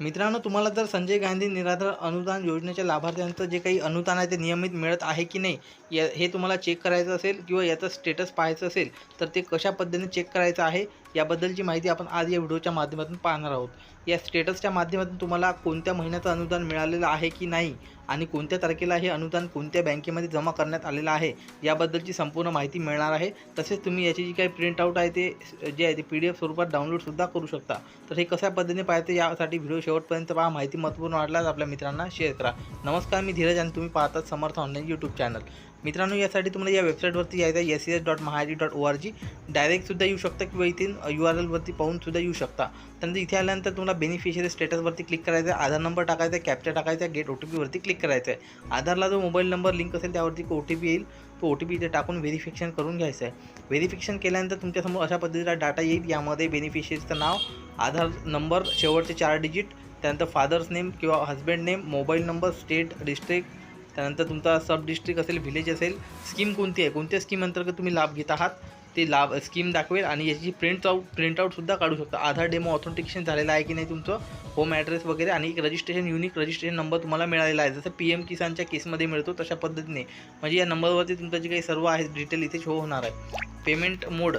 मित्रांनो तुम्हाला जर संजय गांधी निराधार अनुदान योजनेच्या लाभार्थ्यांचं जे काही अनुदान आहे ते नियमित मिळत आहे की नाही या हे तुम्हाला चेक करायचं असेल किंवा याचं स्टेटस पाहायचं असेल तर ते कशा पद्धतीने चेक करायचं आहे याबद्दलची माहिती आपण आज या व्हिडिओच्या माध्यमातून पाहणार आहोत. या स्टेटसच्या माध्यमातून तुम्हाला कोणत्या महिन्याचं अनुदान मिळालेलं आहे की नाही आणि कोणत्या तारखेला हे अनुदान कोणत्या बँकेमध्ये जमा करण्यात आलेलं आहे याबद्दलची संपूर्ण माहिती मिळणार आहे. तसेच तुम्ही याची जी काही प्रिंटआउट आहे ते जे आहे ते पी डी एफ स्वरूपात डाउनलोडसुद्धा करू शकता. तर हे कशा पद्धतीने पाहते यासाठी व्हिडिओ शेवटपर्यंत पहा. माहिती महत्त्वपूर्ण वाटल्यास आपल्या मित्रांना शेअर करा. नमस्कार मी धीरज आणि तुम्ही पाहतात समर्थ ऑनलाईन यूट्यूब चॅनल मित्रांनो यासाठी तुम्हाला या वेबसाईटवरती यायचं आहे एस एस डॉट महाजी डॉट ओ आर जी डायरेक्टसुद्धा येऊ शकता किंवा इथे यू आर एलवरती पाहूनसुद्धा येऊ शकता. त्यानंतर इथे आल्यानंतर तुम्हाला बेनिफिशियरी स्टेटसवरती क्लिक करायचं आहे आधार नंबर टाकायचा आहे कॅप्चा टाकायचा आहे गेट ओ टी पीवरती क्लिक करायचं आहे. आधारला जो मोबाईल नंबर लिंक असेल त्यावरती ओ टी पी येईल. तो ओ टी पी इथे टाकून व्हेरिफिकेशन करून घ्यायचं आहे. व्हेरिफिकेशन केल्यानंतर तुमच्यासमोर अशा पद्धतीचा डाटा येईल. यामध्ये बेनिफिशियरीचं नाव आधार नंबर शेवटचे चार डिजिट त्यानंतर फादर्स नेम किंवा husband name mobile number state district त्यानंतर तुमचा सब डिस्ट्रिक्ट असेल व्हिलेज असेल स्कीम कोणती आहे? कोणत्या स्कीम अंतर्गत तुम्ही लाभ घेत आहात? ते लाभ स्कीम दाखवेल आणि याची प्रिंट आउट प्रिंटआउटसुद्धा काढू शकता. आधार डेमो ऑथेंटिकेशन झालेलं आहे की नाही तुमचं? होम ॲड्रेस वगैरे आणि एक रजिस्ट्रेशन युनिक रजिस्ट्रेशन नंबर तुम्हाला मिळालेला आहे. जसं पी एम किसानच्या केसमध्ये मिळतो तशा पद्धतीने. म्हणजे या नंबरवरती तुमचं जे काही सर्व आहे डिटेल इथे शो होणार आहे. पेमेंट मोड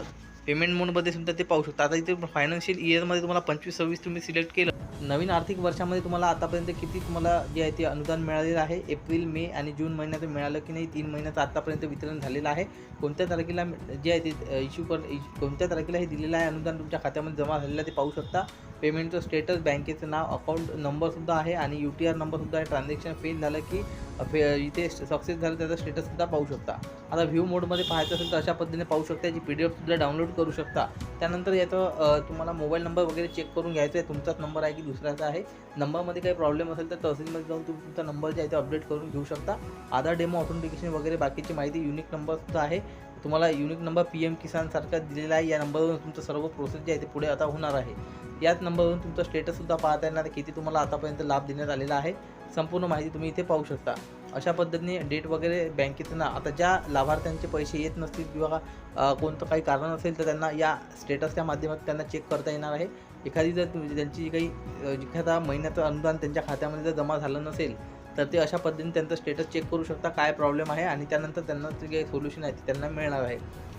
पेमेंट मोडमध्ये सुद्धा ते पाहू शकता. आता इथे फायनान्शियल इयरमध्ये तुम्हाला पंचवीस सव्वीस तुम्ही सिलेक्ट केलं. नवीन आर्थिक वर्षामध्ये तुम्हाला आतापर्यंत किती तुम्हाला जे आहे ते अनुदान मिळालेलं आहे? एप्रिल मे आणि जून महिन्यात मिळालं की नाही? तीन महिन्याचं आतापर्यंत वितरण झालेलं आहे. कोणत्या तारखेला जे आहे ते इश्यू कर कोणत्या तारखेला हे दिलेलं आहे अनुदान तुमच्या खात्यामध्ये जमा झालेलं आहे ते पाहू शकता. पेमेंटचं स्टेटस बँकेचं नाव अकाउंट नंबरसुद्धा आहे आणि यू टी आर नंबरसुद्धा आहे. ट्रान्झॅक्शन फेल झालं की फे इथे सक्सेस झालं त्याचा स्टेटससुद्धा पाहू शकता. आता व्ह्यू मोडमध्ये पाहायचं असेल तर अशा पद्धतीने पाहू शकता याची पी डी एफसुद्धा डाउनलोड करू शकता. त्यानंतर याचं तुम्हाला मोबाईल नंबर वगैरे चेक करून घ्यायचा आहे तुमचाच नंबर आहे की दुसऱ्याचा आहे. नंबरमध्ये काही प्रॉब्लेम असेल तर तहसीलमध्ये जाऊन तुम्ही तुमचा नंबर जे आहे ते अपडेट करून घेऊ शकता. आधार डेमो ऑथेंटिकेशन वगैरे बाकीची माहिती युनिक नंबरसुद्धा आहे. तुम्हाला युनिक नंबर पी एम किसानसारखा दिलेला आहे. या नंबरवरून तुमचं सर्व प्रोसेस जे आहे ते पुढे आता होणार आहे. याच नंबरवरून तुमचं स्टेटससुद्धा पाहता येणार किती तुम्हाला आतापर्यंत लाभ देण्यात आलेला आहे. संपूर्ण माहिती तुम्ही इथे पाहू शकता. अशा पद्धतीने डेट वगैरे बँकेतून आता ज्या लाभार्थ्यांचे पैसे येत नसतील किंवा कोणतं काही कारण असेल तर त्यांना या स्टेटसच्या माध्यमातून त्यांना चेक करता येणार आहे. एखादी जर त्यांची जी काही एखादा महिन्याचं अनुदान त्यांच्या खात्यामध्ये जर जमा झालं नसेल तर ते अशा पद्धतीने त्यांचं स्टेटस चेक करू शकता काय प्रॉब्लेम आहे आणि त्यानंतर त्यांना जे काही सोल्युशन आहे ते त्यांना मिळणार आहे.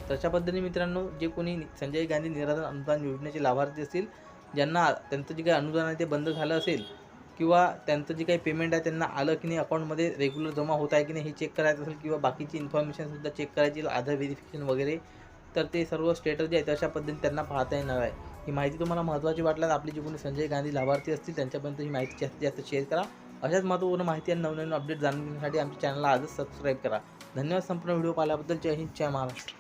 तशा पद्धतीने मित्रांनो जे कोणी संजय गांधी निराधार अनुदान योजनेचे लाभार्थी असतील ज्यांना त्यांचं जे काही अनुदान आहे ते बंद झालं असेल किंवा त्यांचं जे काही पेमेंट आहे त्यांना आलं की नाही अकाउंटमध्ये रेग्युलर जमा होत आहे की नाही हे चेक करायचं असेल किंवा बाकीची इन्फॉर्मेशनसुद्धा चेक करायची आधार व्हेरिफिकेशन वगैरे तर ते सर्व स्टेटस जे आहे अशा पद्धतीने त्यांना पाहता येणार आहे. ही माहिती तुम्हाला महत्त्वाची वाटल्यास आपली जे कोणी संजय गांधी लाभार्थी असतील त्यांच्यापर्यंत ही माहिती जास्तीत जास्त शेअर करा. अशाच महत्त्वपूर्ण माहिती आणि नवनवीन अपडेट जाणून घेण्यासाठी आमच्या चॅनलला आजच सबस्क्राईब करा. धन्यवाद संपूर्ण व्हिडिओ पाहिल्याबद्दल. जय हिंद जय महाराष्ट्र.